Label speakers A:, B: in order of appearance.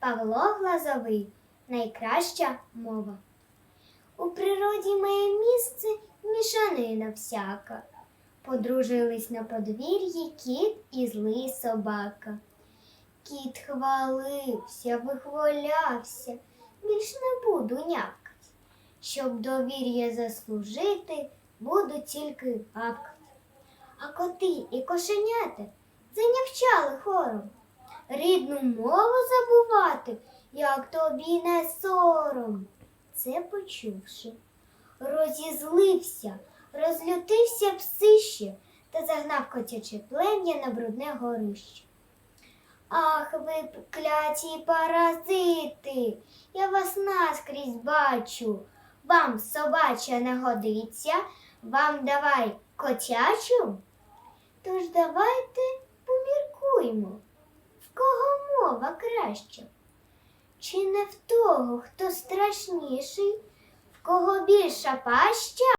A: Павло Глазовий найкраща мова. У природі має місце мішанина всяка. Подружились на подвір'ї кіт і злий собака. Кіт хвалився, вихвалявся, більш не буду нявкать. Щоб довір'я заслужити, буду тільки гавкать. А коти і кошенята занявчали хором. Рідну мову забувати, як тобі не сором. Це почувши, розізлився, розлютився псище та загнав котяче плем'я на брудне горище. Ах, ви кляті паразити, я вас наскрізь бачу. Вам собача не годиться, вам давай котячу. Тож давайте поміркуймо, мова краща. Чи не в того, хто страшніший, в кого більша паща?